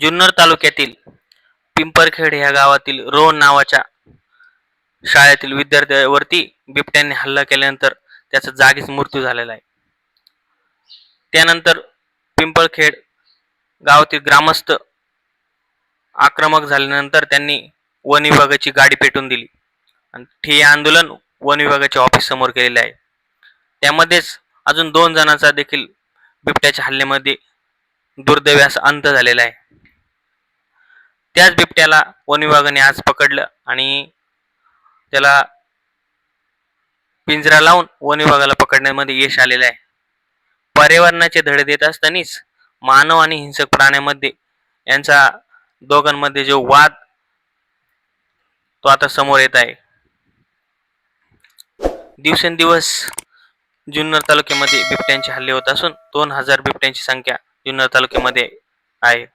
जुन्नर तालुक्यातील पिंपरखेड ह्या गावातील रोहन नावाच्या शाळेतील विद्यार्थ्यावरती बिबट्याने हल्ला केल्यानंतर त्याचा जागीच मृत्यू झालेला आहे. त्यानंतर पिंपळखेड गावातील ग्रामस्थ आक्रमक झाल्यानंतर त्यांनी वन विभागाची गाडी पेटून दिली. आणि हे आंदोलन वन विभागाच्या ऑफिस समोर केलेले आहे. त्यामध्येच अजून दोन जणांचा देखील बिबट्याच्या हल्ल्यामध्ये दुर्दैवास अंत झालेला आहे. त्याच बिबट्याला वन विभागाने आज पकडलं आणि त्याला पिंजरा लावून वन विभागाला पकडण्यामध्ये यश आलेलं आहे. पर्यावरणाचे धडे देत असतानाच मानव आणि हिंसक प्राण्यामध्ये यांचा दोघांमध्ये जो वाद तो आता समोर येत आहे. दिवसेंदिवस जुन्नर तालुक्यामध्ये बिबट्यांचे हल्ले होत असून दोन हजार बिबट्यांची संख्या जुन्नर तालुक्यामध्ये आहे.